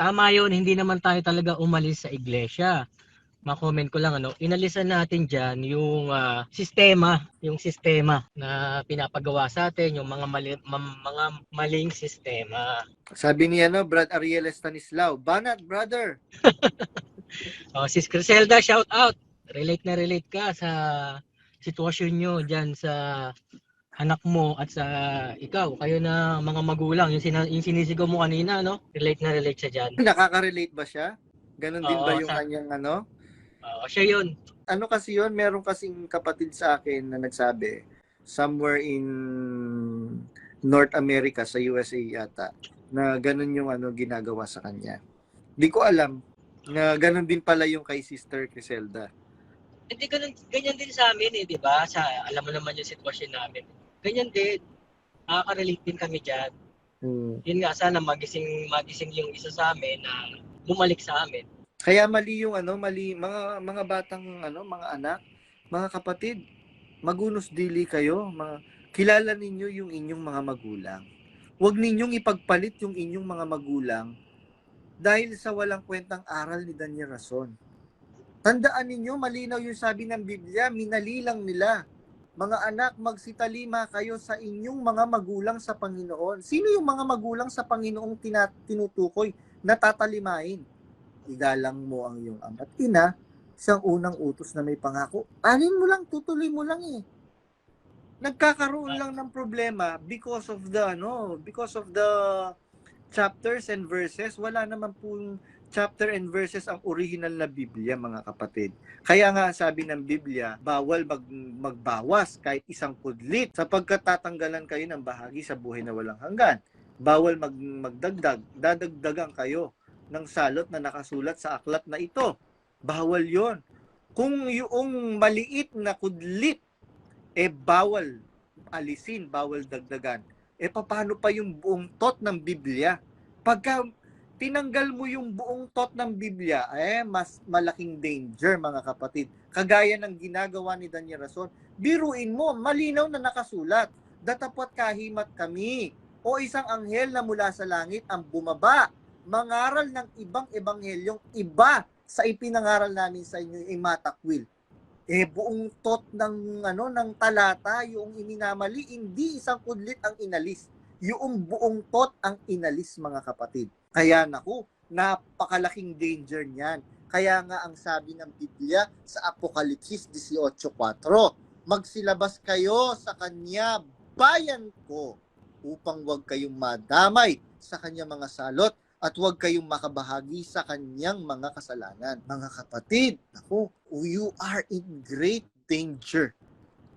tama yun, hindi naman tayo talaga umalis sa iglesia. Ma-comment ko lang ano, inalisan natin diyan yung ah, sistema, yung sistema na pinapagawa sa atin, yung mga mali, mam- mga maling sistema. Sabi niya, no, Brad Ariel Stanislao, Banat, brother! Oh, Sis Criselda, shout out. Relate na relate ka sa sitwasyon nyo diyan sa anak mo at sa ikaw, kayo na mga magulang, yung, sina, yung sinisigaw mo kanina, no? Relate na relate siya diyan. Nakaka-relate ba siya? Ganon din Oo, ba yung sa- kanyang ano? Oo, siya yun. Ano kasi yun, meron kasing kapatid sa akin na nagsabi, somewhere in North America, sa USA yata, na ganon yung ano ginagawa sa kanya. Di ko alam na ganon din pala yung kay Sister Criselda. Hindi ganun, ganyan din sa amin eh, di ba? Sa, alam mo naman yung sitwasyon namin. Ganyan din. Nakaka-relate din kami dyan. Hmm. Yun nga, sana magising, magising yung isa sa amin na bumalik sa amin. Kaya mali yung ano, mali mga mga batang ano, mga anak, mga kapatid, magunos dili kayo, mga kilala ninyo yung inyong mga magulang. Huwag ninyong ipagpalit yung inyong mga magulang dahil sa walang kwentang aral ni Daniel Rason. Tandaan ninyo, malinaw yung sabi ng Biblia, minali lang nila. Mga anak, magsitalima kayo sa inyong mga magulang sa Panginoon. Sino yung mga magulang sa Panginoong tina- tinutukoy na tatalimahin? igalang mo ang iyong ama at ina, isang unang utos na may pangako. Anin mo lang, tutuloy mo lang eh. Nagkakaroon lang ng problema because of the ano, because of the chapters and verses. Wala naman pong chapter and verses ang original na Biblia, mga kapatid. Kaya nga sabi ng Biblia, bawal mag, magbawas kahit isang kudlit sapagkat tatanggalan kayo ng bahagi sa buhay na walang hanggan. Bawal mag, magdagdag, dadagdagan kayo ng salot na nakasulat sa aklat na ito. Bawal yon. Kung yung maliit na kudlit, eh bawal alisin, bawal dagdagan. Eh paano pa yung buong tot ng Biblia? Pagka tinanggal mo yung buong tot ng Biblia, eh mas malaking danger mga kapatid. Kagaya ng ginagawa ni Daniel Rason, biruin mo, malinaw na nakasulat, datapot kahimat kami, o isang anghel na mula sa langit ang bumaba mangaral ng ibang ebanghelyong iba sa ipinangaral namin sa inyo ay matakwil. Eh buong tot ng ano ng talata yung iminamali, hindi isang kudlit ang inalis. Yung buong tot ang inalis mga kapatid. Kaya naku, napakalaking danger niyan. Kaya nga ang sabi ng Biblia sa Apokalipsis 18.4, Magsilabas kayo sa kanya, bayan ko, upang wag kayong madamay sa kanya mga salot at huwag kayong makabahagi sa kanyang mga kasalanan. Mga kapatid, naku, you are in great danger.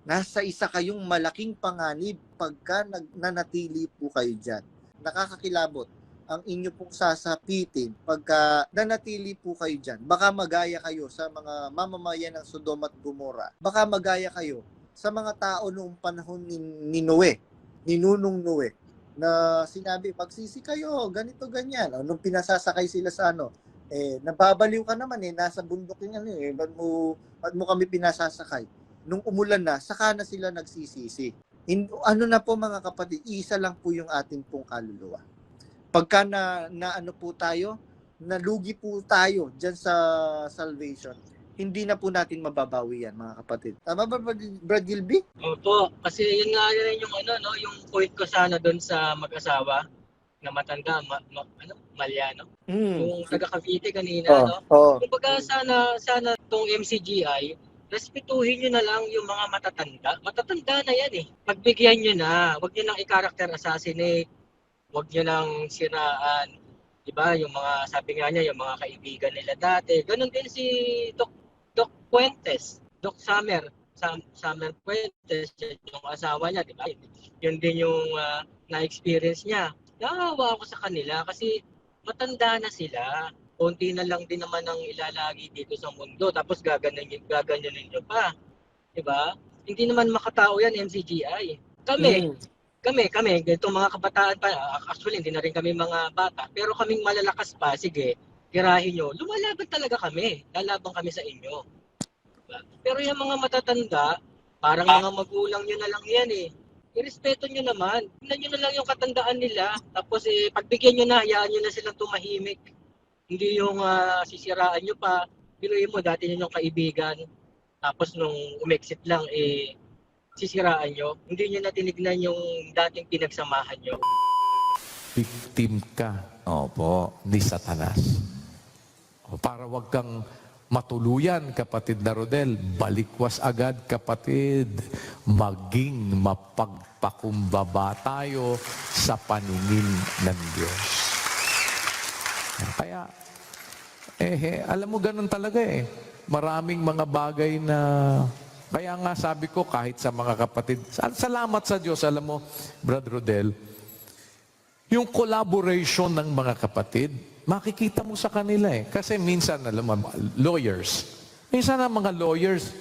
Nasa isa kayong malaking panganib pagka nag- nanatili po kayo dyan. Nakakakilabot ang inyo pong sasapitin pagka nanatili po kayo dyan. Baka magaya kayo sa mga mamamayan ng Sodom at Gomora. Baka magaya kayo sa mga tao noong panahon ni, ni Noe, ni Nunong Noe na sinabi, pagsisi kayo, ganito, ganyan. O, nung pinasasakay sila sa ano, eh, nababaliw ka naman eh, nasa bundok ano eh, ba't mo, ba't mo kami pinasasakay? Nung umulan na, saka na sila nagsisisi. In, ano na po mga kapatid, isa lang po yung ating pong kaluluwa. Pagka na, na ano po tayo, nalugi po tayo dyan sa salvation, hindi na po natin mababawi yan mga kapatid. Tama ba Brad Gilby? Opo, kasi yun nga yun yung ano no, yung point ko sana doon sa mag-asawa na matanda, ma, ma, ano, Malyano. Mm. Yung taga Cavite kanina, Oh, no? oh. Kumbaga sana sana tong MCGI, respetuhin nyo na lang yung mga matatanda. Matatanda na yan eh. Pagbigyan nyo na, wag nyo nang i-character assassinate, wag nyo nang siraan. Diba? Yung mga, sabi nga niya, yung mga kaibigan nila dati. Ganon din si Doc, Doc Puentes, Doc Summer, Sam, Summer Puentes, yung asawa niya, diba? Yun din yung ah, na-experience niya. Naawa ako sa kanila kasi matanda na sila konti na lang din naman ang ilalagi dito sa mundo tapos gaganyan gaganyanin nyo pa. 'Di ba? Hindi naman makatao yan MCGI. Kami, Mm. Kami, kami, ganitong mga kabataan pa, actually hindi na rin kami mga bata, pero kaming malalakas pa, sige, tirahin nyo, lumalaban talaga kami, lalaban kami sa inyo. Diba? Pero yung mga matatanda, parang mga magulang nyo na lang yan eh. Irespeto nyo naman. Tingnan nyo na lang yung katandaan nila. Tapos eh, pagbigyan nyo na, hayaan nyo na silang tumahimik. Hindi yung ah, sisiraan nyo pa. Biluin mo dati ninyong kaibigan. Tapos nung umexit lang, eh, sisiraan nyo. Hindi nyo na tinignan yung dating pinagsamahan nyo. victim ka opo, ni Satanas. O, para wag kang matuluyan, kapatid na Rodel. Balikwas agad, kapatid. Maging mapagpakumbaba tayo sa paningin ng Diyos. Kaya, eh, eh, alam mo, ganun talaga eh. Maraming mga bagay na, kaya nga sabi ko, kahit sa mga kapatid, sal- salamat sa Diyos, alam mo, Brother Rodel, yung collaboration ng mga kapatid, makikita mo sa kanila eh. Kasi minsan, alam mo, lawyers, minsan ang mga lawyers,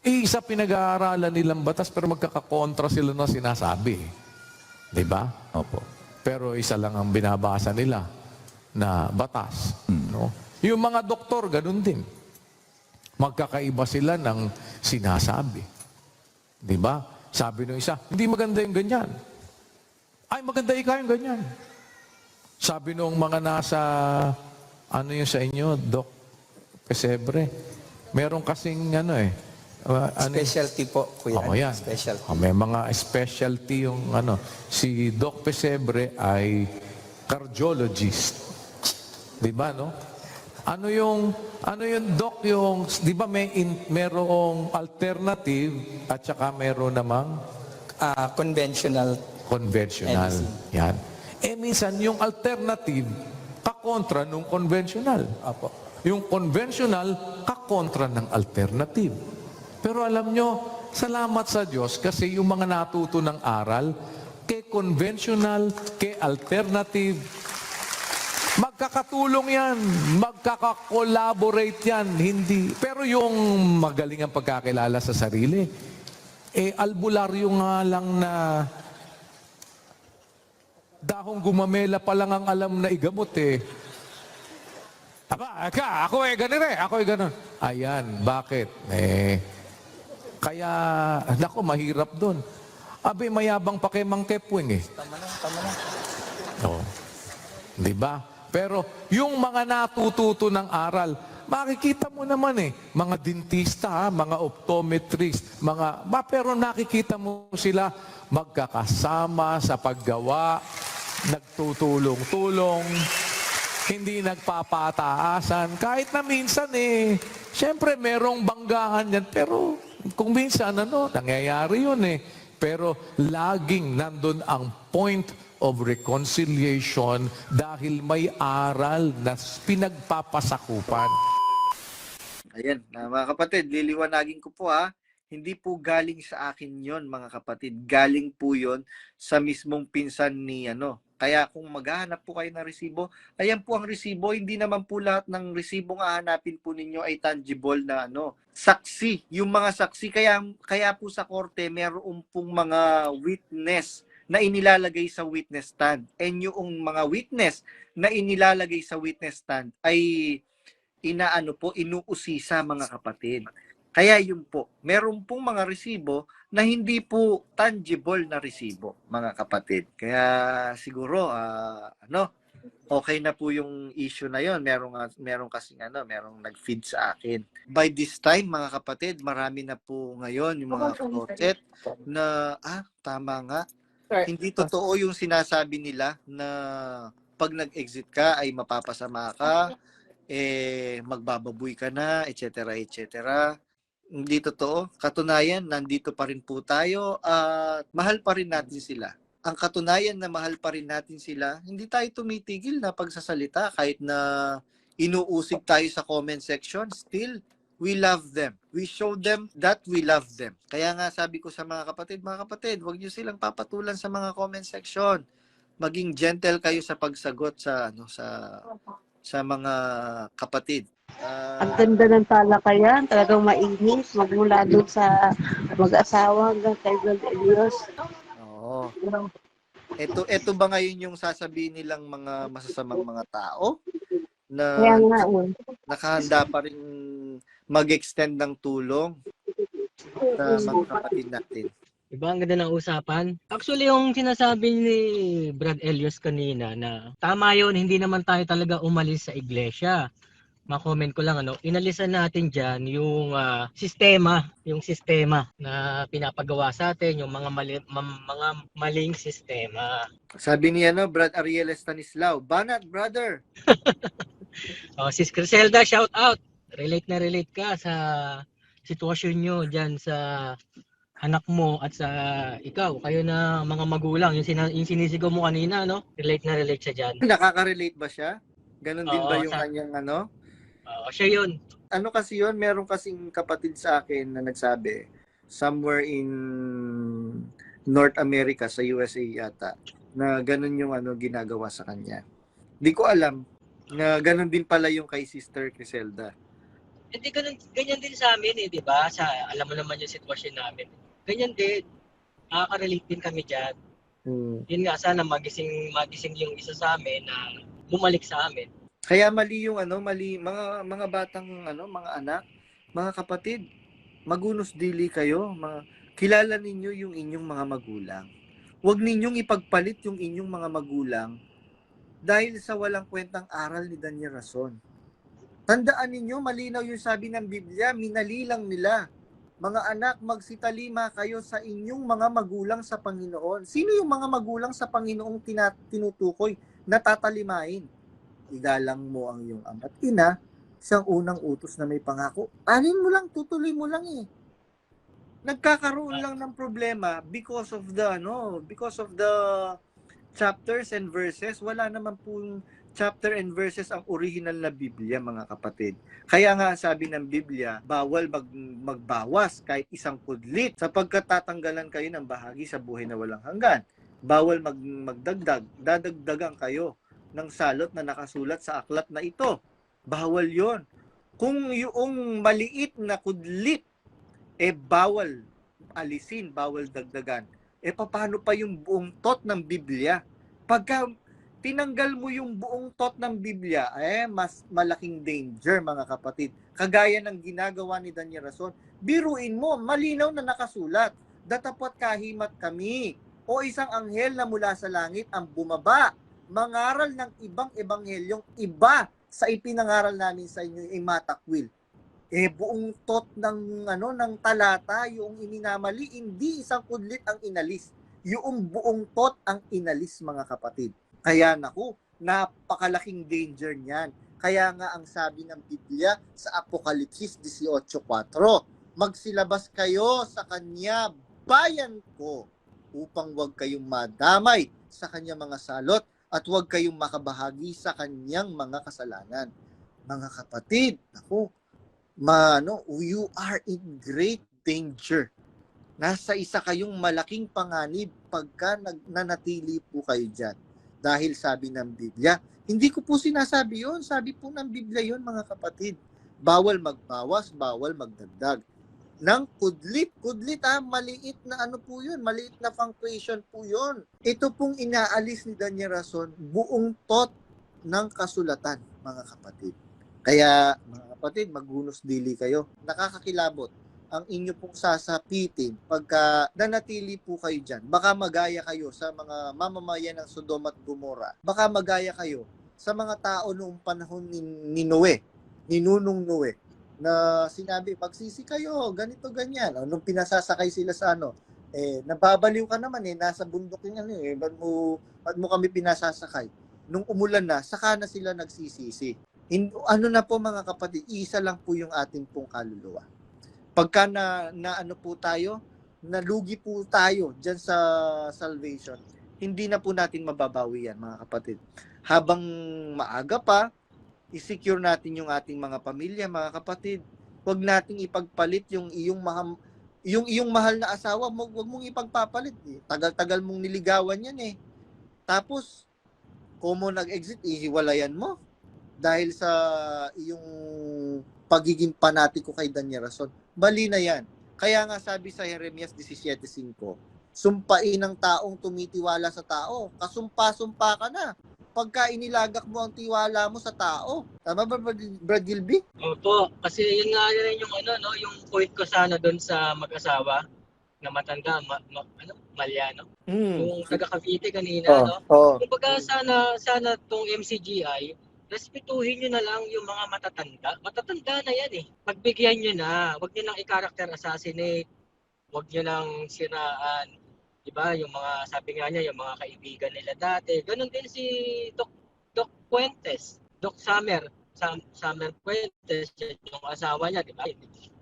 eh, isa pinag-aaralan nilang batas pero magkakakontra sila na sinasabi. Di ba? Opo. Pero isa lang ang binabasa nila na batas. No? Yung mga doktor, ganun din. Magkakaiba sila ng sinasabi. Di ba? Sabi ng isa, hindi maganda yung ganyan. Ay, maganda ikaw yung ganyan. Sabi nung mga nasa, ano yung sa inyo, Doc Pesebre, meron kasing ano eh, uh, ano, Specialty po, Kuya. Oo, yan. Specialty. Oh, may mga specialty yung ano. Si Doc Pesebre ay cardiologist. Di ba, no? Ano yung, ano yung doc yung, di ba may in, merong alternative at saka meron namang Ah, conventional. conventional. Medicine. Yan. Eh minsan yung alternative kakontra nung conventional. Opo. Yung conventional kakontra ng alternative. Pero alam nyo, salamat sa Diyos kasi yung mga natuto ng aral, kay conventional, kay alternative, magkakatulong yan, magkaka-collaborate yan, hindi. Pero yung magaling ang pagkakilala sa sarili, eh albularyo nga lang na dahong gumamela pa lang ang alam na igamot eh. Aba, aka, ako eh ganun eh, ako eh ganun. Ayan, bakit? Eh, kaya, nako, mahirap doon. Abi, mayabang pa kay Mang Kepwing eh. Tama na, tama na. Oo. Di ba? Pero yung mga natututo ng aral, makikita mo naman eh, mga dentista, mga optometrist, mga, ba, pero nakikita mo sila magkakasama sa paggawa, nagtutulong-tulong, hindi nagpapataasan. Kahit na minsan eh, syempre merong banggahan yan, pero kung minsan ano, nangyayari yun eh. Pero laging nandun ang point of reconciliation dahil may aral na pinagpapasakupan. Ayan, na mga kapatid, liliwanagin ko po ha. Hindi po galing sa akin yon mga kapatid. Galing po yon sa mismong pinsan ni ano. Kaya kung maghahanap po kayo ng resibo, ayan po ang resibo. Hindi naman po lahat ng resibo nga hanapin po ninyo ay tangible na ano. Saksi. Yung mga saksi. Kaya, kaya po sa korte, meron pong mga witness na inilalagay sa witness stand. And yung mga witness na inilalagay sa witness stand ay inaano po, inuusisa mga kapatid. Kaya yun po, meron pong mga resibo na hindi po tangible na resibo, mga kapatid. Kaya siguro, ah, ano, okay na po yung issue na yon. Meron, nga- meron kasi ano, merong nag-feed sa akin. By this time, mga kapatid, marami na po ngayon yung mga closet na, ah, tama nga, hindi totoo yung sinasabi nila na pag nag-exit ka ay mapapasama ka, eh magbababoy ka na, etc. etc. Hindi totoo. Katunayan, nandito pa rin po tayo at mahal pa rin natin sila. Ang katunayan na mahal pa rin natin sila, hindi tayo tumitigil na pagsasalita kahit na inuusig tayo sa comment section, still we love them. We show them that we love them. Kaya nga sabi ko sa mga kapatid, mga kapatid, huwag niyo silang papatulan sa mga comment section. Maging gentle kayo sa pagsagot sa ano sa sa mga kapatid. Ah, Ang ganda ng talakayan, talagang mainit, magmula doon sa mag-asawa hanggang kay Brad Elios. oo. Ito ito ba ngayon yung sasabihin nilang mga masasamang mga tao na Kaya nga, eh, nakahanda pa rin mag-extend ng tulong sa mga kapatid natin. Diba? Ang ganda ng usapan. Actually, yung sinasabi ni Brad Elios kanina na tama yun, hindi naman tayo talaga umalis sa iglesia. Ma-comment ko lang, ano, inalisan natin dyan yung ah, sistema, yung sistema na pinapagawa sa atin, yung mga, mali, mam- mga maling sistema. Sabi ni ano, Brad Ariel Stanislao, Banat, brother! Oh, Sis Criselda, shout out! Relate na relate ka sa sitwasyon nyo dyan sa anak mo at sa ikaw, kayo na mga magulang, yung, sina, yung sinisigaw mo kanina, no? Relate na relate siya dyan. Nakaka-relate ba siya? Ganon din Oo, ba yung sa- kanyang ano? Oo, siya yun. Ano kasi yun, meron kasing kapatid sa akin na nagsabi, somewhere in North America, sa USA yata, na ganon yung ano ginagawa sa kanya. Di ko alam na ganon din pala yung kay Sister Criselda. Hindi ganun, ganyan din sa amin eh, di ba? Sa, alam mo naman yung sitwasyon namin. Ganyan din. Nakaka-relate din kami dyan. Hmm. Yun nga, sana magising, magising yung isa sa amin na bumalik sa amin. Kaya mali yung ano, mali mga mga batang ano, mga anak, mga kapatid, magunos dili kayo, mga kilala ninyo yung inyong mga magulang. Huwag ninyong ipagpalit yung inyong mga magulang dahil sa walang kwentang aral ni Daniel Rason. Tandaan ninyo, malinaw yung sabi ng Biblia, minali lang nila. Mga anak, magsitalima kayo sa inyong mga magulang sa Panginoon. Sino yung mga magulang sa Panginoong tina- tinutukoy na tatalimain? Igalang mo ang iyong ama't ina, siyang unang utos na may pangako. Anin mo lang, tutuloy mo lang eh. Nagkakaroon lang ng problema because of the ano, because of the chapters and verses. Wala naman pong chapter and verses ang original na Biblia, mga kapatid. Kaya nga sabi ng Biblia, bawal mag, magbawas kahit isang kudlit sapagkat tatanggalan kayo ng bahagi sa buhay na walang hanggan. Bawal mag, magdagdag, dadagdagan kayo ng salot na nakasulat sa aklat na ito. Bawal yon. Kung yung maliit na kudlit, eh bawal alisin, bawal dagdagan. Eh paano pa yung buong tot ng Biblia? Pagka tinanggal mo yung buong tot ng Biblia, eh mas malaking danger mga kapatid. Kagaya ng ginagawa ni Daniel Rason, biruin mo, malinaw na nakasulat, datapot kahimat kami, o isang anghel na mula sa langit ang bumaba, mangaral ng ibang ebanghelyong iba sa ipinangaral namin sa inyo ay matakwil. Eh buong tot ng ano ng talata yung iminamali, hindi isang kudlit ang inalis. Yung buong tot ang inalis mga kapatid. Kaya naku, napakalaking danger niyan. Kaya nga ang sabi ng Biblia sa Apokalipsis 18.4, Magsilabas kayo sa kanya, bayan ko, upang wag kayong madamay sa kanya mga salot at wag kayong makabahagi sa kanyang mga kasalanan. Mga kapatid, naku, mano, you are in great danger. Nasa isa kayong malaking panganib pagka nanatili po kayo dyan. Dahil sabi ng Biblia, hindi ko po sinasabi yon sabi po ng Biblia yon mga kapatid. Bawal magbawas, bawal magdagdag. Nang kudlit, kudlit ha, maliit na ano po yun, maliit na punctuation po yun. Ito pong inaalis ni Daniel Rason, buong tot ng kasulatan, mga kapatid. Kaya, mga kapatid, maghunos dili kayo. Nakakakilabot ang inyo pong sasapitin pagka nanatili po kayo dyan. Baka magaya kayo sa mga mamamayan ng Sodom at Gomora. Baka magaya kayo sa mga tao noong panahon ni, ni Noe, ni Nunong Noe, na sinabi, pagsisi kayo, ganito, ganyan. O, nung pinasasakay sila sa ano, eh, nababaliw ka naman eh, nasa bundok yung ano eh, ba't mo, ba't mo kami pinasasakay? Nung umulan na, saka na sila nagsisisi. In, ano na po mga kapatid, isa lang po yung ating pong kaluluwa. Pagka na, na ano po tayo, nalugi po tayo dyan sa salvation, hindi na po natin mababawi yan mga kapatid. Habang maaga pa, i-secure natin yung ating mga pamilya, mga kapatid. Huwag nating ipagpalit yung iyong mahal, yung iyong mahal na asawa, mo wag mong ipagpapalit. Eh. Tagal-tagal mong niligawan yan eh. Tapos, kung mo nag-exit, ihiwalayan mo dahil sa iyong pagiging panatiko kay Daniel Rason. Bali na yan. Kaya nga sabi sa Jeremias 17.5, sumpain ng taong tumitiwala sa tao. Kasumpa-sumpa ka na. Pagka inilagak mo ang tiwala mo sa tao. Tama ba, Brad- Gilby? Opo, kasi yun nga rin yung ano, no, yung point ko sana doon sa mag-asawa. na matanda, ma, ma, ano, Malyano. Mm. Yung taga Cavite kanina, Oh, no? oh. Kumbaga sana sana tong MCGI respetuhin nyo na lang yung mga matatanda. Matatanda na yan eh. Pagbigyan nyo na. Huwag nyo nang i-character assassinate. Huwag nyo nang siraan. Diba? Yung mga, sabi nga niya, yung mga kaibigan nila dati. Ganon din si Doc, Doc Fuentes. Doc Summer. Sam, Summer Fuentes. Yung asawa niya, diba?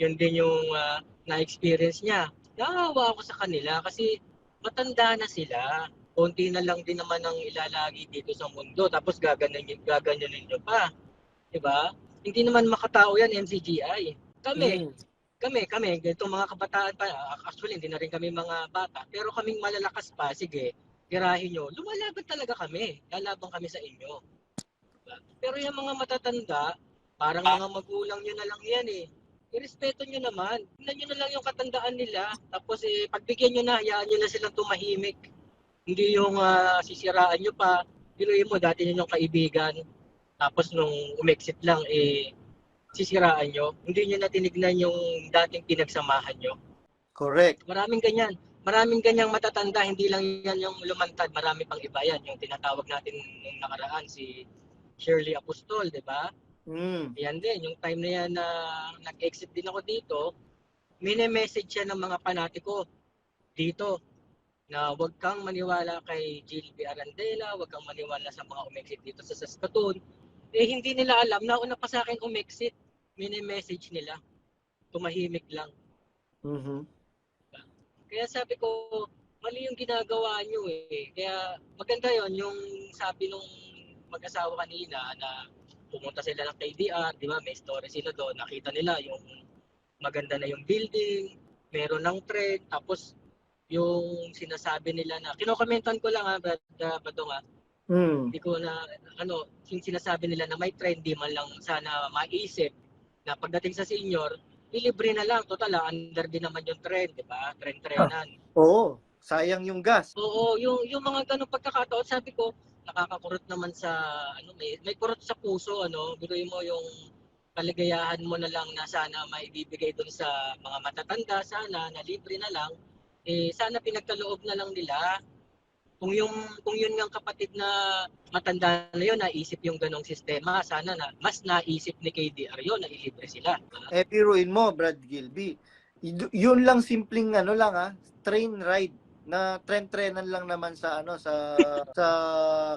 Yun din yung ah, na-experience niya. Naawa ako sa kanila kasi matanda na sila konti na lang din naman ang ilalagi dito sa mundo tapos gaganyan gaganyanin nyo pa. 'Di ba? Hindi naman makatao yan MCGI. Kami, Mm. kami, kami, itong mga kabataan pa, actually hindi na rin kami mga bata, pero kaming malalakas pa, sige, tirahin nyo. Lumalaban talaga kami. Lalaban kami sa inyo. Diba? Pero yung mga matatanda, parang mga magulang nyo na lang yan eh. Irespeto nyo naman. Tingnan nyo na lang yung katandaan nila. Tapos eh, pagbigyan nyo na, hayaan nyo na silang tumahimik. Hindi yung ah, sisiraan nyo pa. Biruin mo, dati nyo yung kaibigan. Tapos nung umexit lang, eh, sisiraan nyo. Hindi nyo na tinignan yung dating pinagsamahan nyo. Correct. Maraming ganyan. Maraming ganyang matatanda, hindi lang yan yung lumantad, marami pang iba yan. Yung tinatawag natin nung nakaraan, si Shirley Apostol, di ba? Mm. Yan din, yung time na yan na nag-exit din ako dito, mini-message siya ng mga panatiko dito na huwag kang maniwala kay Jill B. Arandela, huwag kang maniwala sa mga umexit dito sa Saskatoon. Eh hindi nila alam, nauna pa sa akin umexit, mini-message nila. Tumahimik lang. Mhm. Kaya sabi ko, mali yung ginagawa nyo eh. Kaya maganda yon yung sabi nung mag-asawa kanina na pumunta sila ng KDR, di ba? May story sila doon. Nakita nila yung maganda na yung building, meron ng trend, tapos yung sinasabi nila na, kinokomentan ko lang ha, Brad uh, Badong ha, Mm. hindi ko na, ano, yung sinasabi nila na may trend, di man lang sana maisip na pagdating sa senior, ilibre na lang. Total, ah, under din naman yung trend, di ba? Trend-trendan. Oo. Sayang yung gas. Oo, yung yung mga ganung pagkakataon, sabi ko, nakakakurot naman sa ano may may kurot sa puso ano, biruin mo yung kaligayahan mo na lang na sana maibibigay doon sa mga matatanda sana na libre na lang eh sana pinagkaloob na lang nila kung yung kung yun ng kapatid na matanda na yun naisip yung ganong sistema sana na mas naisip ni KDR yun na ilibre sila Eh, piruin mo, Brad Gilby. Yun lang simpleng ano lang ah, train ride na tren-trenan lang naman sa ano sa sa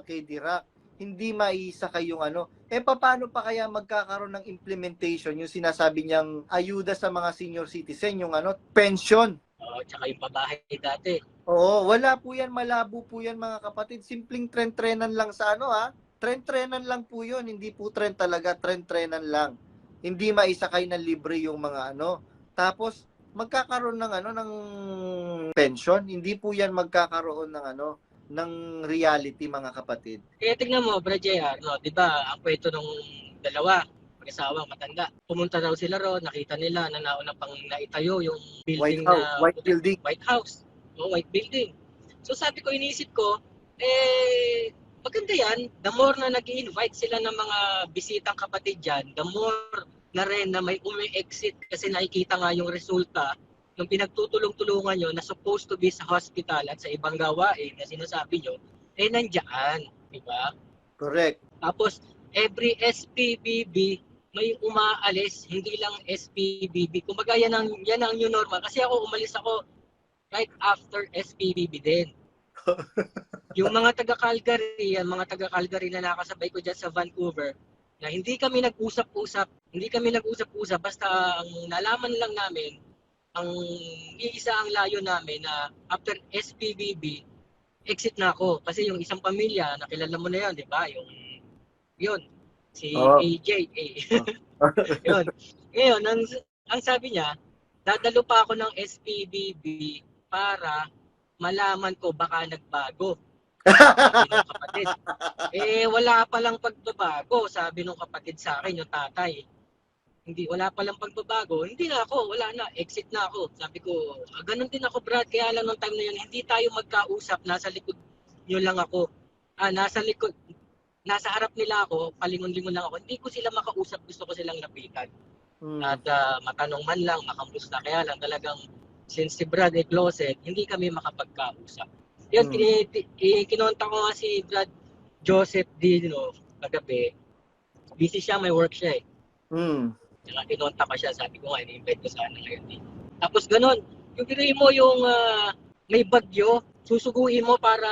KD Rock. Hindi maisa kayong ano. Eh paano pa kaya magkakaroon ng implementation yung sinasabi niyang ayuda sa mga senior citizen, yung ano, pension. Oo, tsaka yung pabahay dati Oo, wala po yan, malabo po yan mga kapatid. Simpleng tren-trenan lang sa ano ha. Tren-trenan lang po yun, hindi po tren talaga, tren-trenan lang. Hindi maisakay na libre yung mga ano. Tapos, magkakaroon ng ano, ng pension. Hindi po yan magkakaroon ng ano, ng reality mga kapatid. Kaya tingnan mo, Brad JR, no, di ba, ang kwento nung dalawa, mag-asawang matanda. Pumunta daw sila ron, nakita nila na nauna pang naitayo yung White building House, na White Building. White House. O, White Building. So sabi ko, inisip ko, eh, maganda yan. The more na nag invite sila ng mga bisitang kapatid dyan, the more na rin na may umi-exit kasi nakikita nga yung resulta ng pinagtutulong-tulungan nyo na supposed to be sa hospital at sa ibang gawain na sinasabi nyo, eh nandiyan. Di ba? Correct. Tapos, every SPBB may umaalis, hindi lang SPBB. Kumbaga yan ang, yan ang new normal. Kasi ako umalis ako right after SPBB din. yung mga taga-Calgary, yung mga taga-Calgary na nakasabay ko dyan sa Vancouver, na hindi kami nag-usap-usap, hindi kami nag-usap-usap, basta ang nalaman lang namin, ang iisa ang layo namin na after SPBB, exit na ako. Kasi yung isang pamilya, nakilala mo na yan, di ba? Yung, yun, si Oo. AJ. eh. yun. Ngayon, ang, ang sabi niya, dadalo pa ako ng SPBB para malaman ko baka nagbago. Sabi ng kapatid. Eh, wala pa lang pagbabago, sabi ng kapatid sa akin, yung tatay. Hindi, wala pa lang pagbabago. Hindi na ako, wala na, exit na ako. Sabi ko, ah, ganun din ako, Brad. Kaya lang nung time na yun, hindi tayo magkausap, nasa likod nyo lang ako. Ah, nasa likod, nasa harap nila ako, palingon-lingon lang ako. Hindi ko sila makausap, gusto ko silang lapitan Mm. at ah, matanong man lang, makamusta. Kaya lang talagang since si Brad ay closet, hindi kami makapagkausap. Yun, Hmm. ki- kinonta ko nga si Brad Joseph Dino kagabi. Busy siya, may work siya eh. Mm. Saka kinonta ko siya, sabi ko nga, ini-invite ko sana ngayon dito. Tapos ganun, yung biruin mo yung ah, may bagyo, susuguin mo para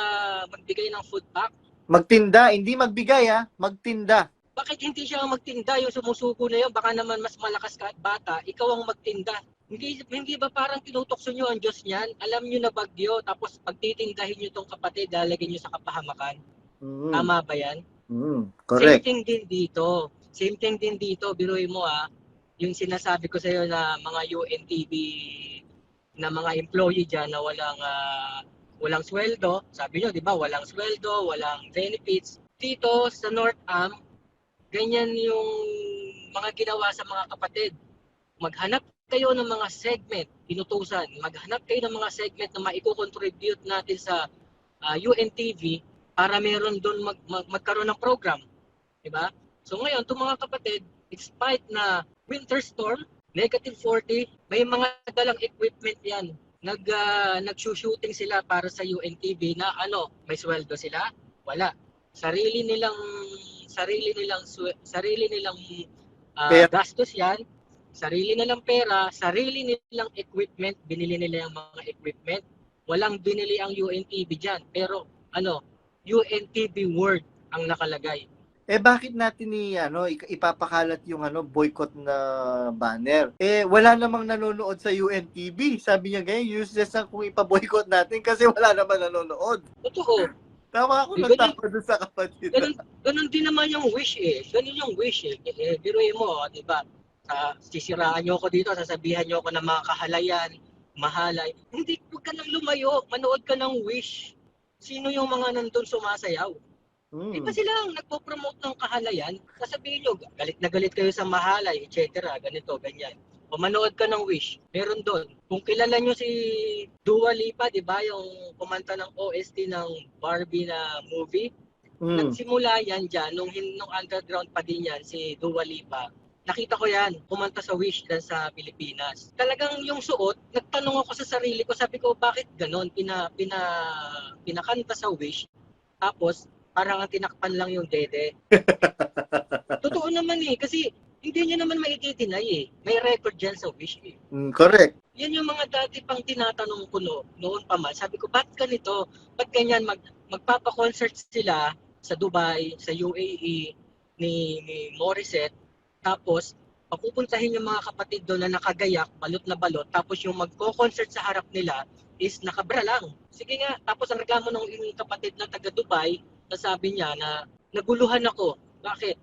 magbigay ng food pack. Magtinda, hindi magbigay ha, magtinda. Bakit hindi siya ang magtinda yung sumusuko na yun? Baka naman mas malakas ka at bata, ikaw ang magtinda. Hindi, hindi ba parang tinutokso nyo ang Diyos niyan? Alam nyo na bagyo, tapos pagtitindahin nyo tong kapatid, lalagyan nyo sa kapahamakan. Mm. Tama ba yan? Mm. Same Correct. thing din dito. Same thing din dito, biruin mo ah, yung sinasabi ko sa iyo na mga UNTV na mga employee diyan na walang ah, walang sweldo, sabi nyo, 'di ba? Walang sweldo, walang benefits. Dito sa North Am, ganyan yung mga ginawa sa mga kapatid. Maghanap kayo ng mga segment, inutusan. Maghanap kayo ng mga segment na maiko-contribute natin sa ah, UNTV para meron doon mag, mag- magkaroon ng program. Diba? So ngayon, itong mga kapatid, despite na winter storm, negative 40, may mga dalang equipment yan. Nag, ah, nag-shooting sila para sa UNTV na ano, may sweldo sila? Wala. Sarili nilang sarili nilang sarili nilang Pera. gastos yan. Sarili nilang pera, sarili nilang equipment, binili nila yung mga equipment. Walang binili ang UNTV diyan. Pero ano, UNTV word ang nakalagay. Eh bakit natin ni ano ipapakalat yung ano boycott na banner? Eh wala namang nanonood sa UNTV. Sabi niya ganyan, useless na kung ipa-boycott natin kasi wala namang nanonood. Totoo. Tama ako Eh, nagtapa doon sa kapatid. Ganun, ganun din naman yung wish eh. Ganun yung wish eh. eh biruin mo, di ba? Sa, sisiraan nyo ako dito, sasabihan nyo ako ng mga kahalayan, mahalay. Hindi, huwag ka nang lumayo. Manood ka ng wish. Sino yung mga nandun sumasayaw? Hmm. Di ba sila ang nagpo-promote ng kahalayan? Sasabihin nyo, galit na galit kayo sa mahalay, etc. Ganito, ganyan. O manood ka ng Wish, meron doon. Kung kilala nyo si Dua Lipa, di ba, yung kumanta ng OST ng Barbie na movie, Hmm. Nagsimula yan dyan, nung, nung underground pa din yan, si Dua Lipa. Nakita ko yan, kumanta sa Wish dyan sa Pilipinas. Talagang yung suot, nagtanong ako sa sarili ko, sabi ko, bakit ganon? Pina, pina, pinakanta sa Wish, tapos parang ang tinakpan lang yung dede. Totoo naman eh, kasi hindi niya naman maitidinay eh. May record dyan sa Wish eh. Hmm, correct. Yan yung mga dati pang tinatanong ko no, noon pa man. Sabi ko, ba't ganito? Ba't ganyan? Mag, magpapa-concert sila sa Dubai, sa UAE, ni, ni Morissette. Tapos, papupuntahin yung mga kapatid doon na nakagayak, balot na balot. Tapos yung magko-concert sa harap nila is nakabra lang. Sige nga, tapos ang reklamo ng yung kapatid na taga Dubai, nasabi niya na naguluhan ako. Bakit?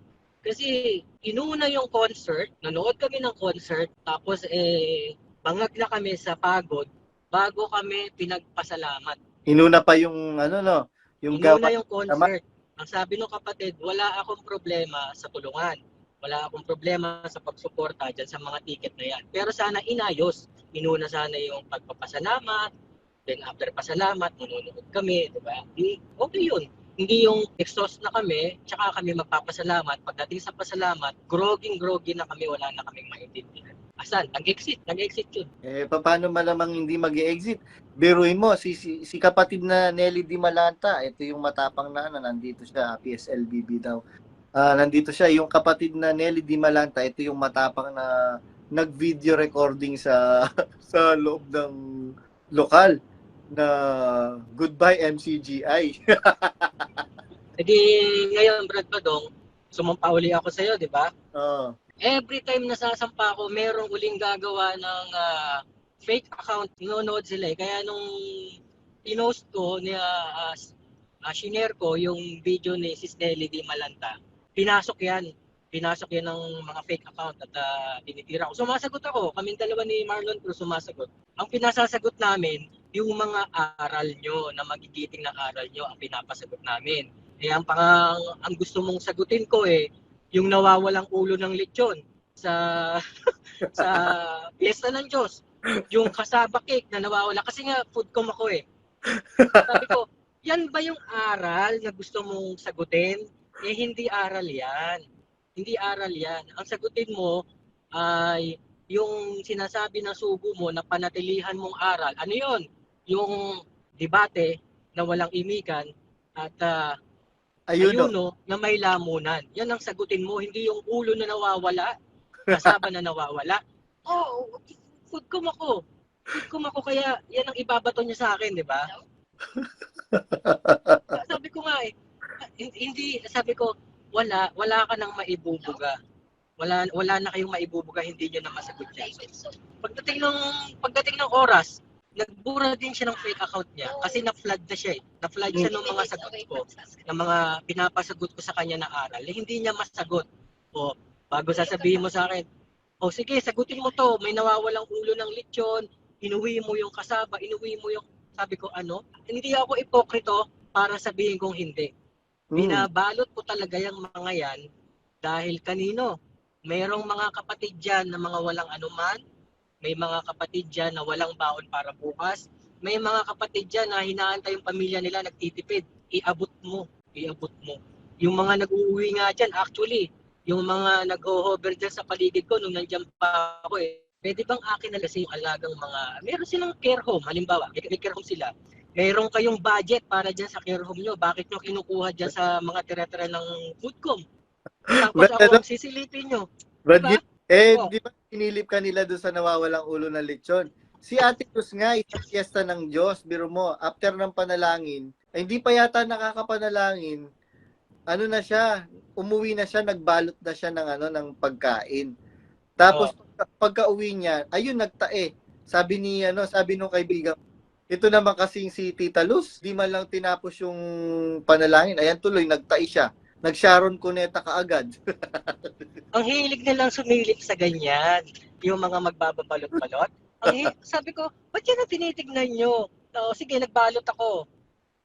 Kasi inuna yung concert, nanood kami ng concert, tapos eh, bangag na kami sa pagod bago kami pinagpasalamat. Inuna pa yung ano no, yung Inuna yung concert. Ang sabi ng kapatid, wala akong problema sa tulungan. Wala akong problema sa pagsuporta dyan sa mga ticket na yan. Pero sana inayos. Inuna sana yung pagpapasalamat. Then after pasalamat, nanonood kami. Diba? Di, okay yun. Hindi yung exhaust na kami, tsaka kami magpapasalamat. Pagdating sa pasalamat, groging-grogi na kami, wala na kaming maintindihan. Asan? Nag-exit. Nag-exit yun. Eh paano malamang hindi mag-exit? Biruin mo si, si si kapatid na Nelly Di Malanta, ito yung matapang na ano, nandito siya, PSLBB daw. Ah, nandito siya yung kapatid na Nelly Di Malanta, ito yung matapang na nag-video recording sa sa loob ng lokal na Goodbye MCGI. E di, ngayon, Brad Padong, sumampa uli ako sa'yo, di ba? Oh. every time nasasampa ako, merong uling gagawa ng ah, fake account. Ninonood sila eh. Kaya nung pinost ko, ni, uh, shinare ko yung video ni Sis Nelly Di Malanta, pinasok yan. Pinasok yan ng mga fake account at uh, tinitira ko. Sumasagot ako. Kaming dalawa ni Marlon Cruz sumasagot. Ang pinasasagot namin, yung mga aral nyo, na magigiting na aral nyo, ang pinapasagot namin. Eh, ang, pang, ang gusto mong sagutin ko eh, yung nawawalang ulo ng lechon sa sa piyesta ng Diyos. Yung kasaba na nawawala. Kasi nga, food com ako eh. Sabi ko, yan ba yung aral na gusto mong sagutin? Eh, hindi aral yan. Hindi aral yan. Ang sagutin mo ay yung sinasabi ng sugo mo na panatilihan mong aral, ano yon? Yung debate na walang imikan at ah, Ayun, no? ayuno na may lamunan. Yan ang sagutin mo, hindi yung ulo na nawawala, kasama na nawawala. Oo, oh, food ko ako. Food ko ako, kaya yan ang ibabato niya sa akin, di ba? sabi ko nga eh, hindi, sabi ko, wala, wala ka nang maibubuga. Wala, wala na kayong maibubuga, hindi nyo na masagot yan. So, pagdating ng, pagdating ng oras, nagbura din siya ng fake account niya kasi na-flood na siya eh. Na-flood siya ng mga sagot ko, ng mga pinapasagot ko sa kanya na aral. Eh, hindi niya masagot. O, bago sasabihin mo sa akin, o sige, sagutin mo to, may nawawalang ulo ng lechon, inuwi mo yung kasaba, inuwi mo yung, sabi ko, ano? Hindi ako ipokrito para sabihin kong hindi. Mm. Binabalot ko talaga yung mga yan dahil kanino? Mayroong mga kapatid dyan na mga walang anuman, may mga kapatid dyan na walang baon para bukas, may mga kapatid dyan na hinaantay yung pamilya nila nagtitipid. Iabot mo, iabot mo. Yung mga nag-uuwi nga dyan, actually, yung mga nag-hover dyan sa paligid ko nung nandiyan pa ako eh, pwede bang akin na kasi yung alagang mga, meron silang care home, halimbawa, may, may care home sila, Mayroon kayong budget para dyan sa care home nyo. Bakit nyo kinukuha dyan sa mga tira-tira ng foodcom? Tapos ako ano- sisilipin nyo. Brad, Diba? Eh, Oo. di ba sinilip ka nila doon sa nawawalang ulo ng lechon? Si Ate Cruz nga, isang fiesta ng Diyos, biro mo, after ng panalangin, ay hindi pa yata nakakapanalangin, ano na siya, umuwi na siya, nagbalot na siya ng ano ng pagkain. Tapos pagka, pagka-uwi niya, ayun nagtae. Sabi ni ano, sabi nung kaibigan, ito naman kasing si Tita Luz, di man lang tinapos yung panalangin, ayan tuloy nagtae siya. Nag-Sharon Cuneta kaagad. Ang hilig nilang sumilip sa ganyan. Yung mga magbababalot-balot. Ang hi- sabi ko, ba't yan ang tinitignan nyo? O, sige, nagbalot ako.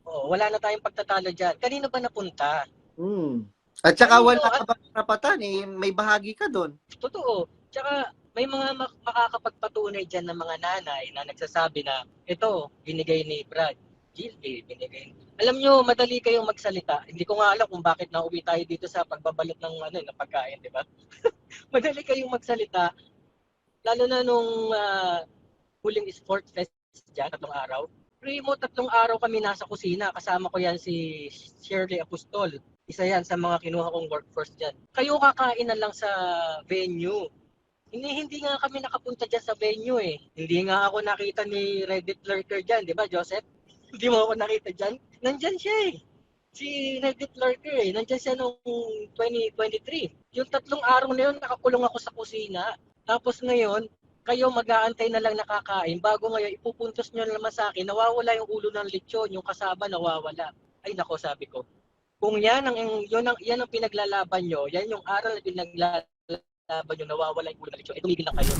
O, wala na tayong pagtatalo dyan. Kanino ba napunta? Hmm. At saka Ano, wala ka bang karapatan eh, may bahagi ka doon. Totoo. Tsaka may mga mak- makakapagpatunay dyan ng mga nanay na nagsasabi na ito, binigay ni Brad. Gilby, binigay. Alam nyo, madali kayong magsalita. Hindi ko nga alam kung bakit nauwi tayo dito sa pagbabalot ng ano ng pagkain, di ba? madali kayong magsalita. Lalo na nung ah, huling sport fest dyan, tatlong araw. Primo, tatlong araw kami nasa kusina. Kasama ko yan si Shirley Apostol. Isa yan sa mga kinuha kong workforce dyan. Kayo kakain na lang sa venue. Hindi, hindi nga kami nakapunta dyan sa venue eh. Hindi nga ako nakita ni Reddit lurker dyan, di ba Joseph? Hindi mo ako nakita dyan. Nandyan siya eh. Si Reddit lurker eh. Nandyan siya noong 2023. Yung tatlong araw na yun, nakakulong ako sa kusina. Tapos ngayon, kayo mag-aantay na lang nakakain. Bago ngayon, ipupuntos nyo naman sa akin, nawawala yung ulo ng lechon, yung kasama nawawala. Ay nako, sabi ko. Kung yan ang, yun ang, yan ang pinaglalaban nyo, yan yung aral na pinaglalaban nyo, nawawala yung ulo ng lechon, eh tumigil na kayo.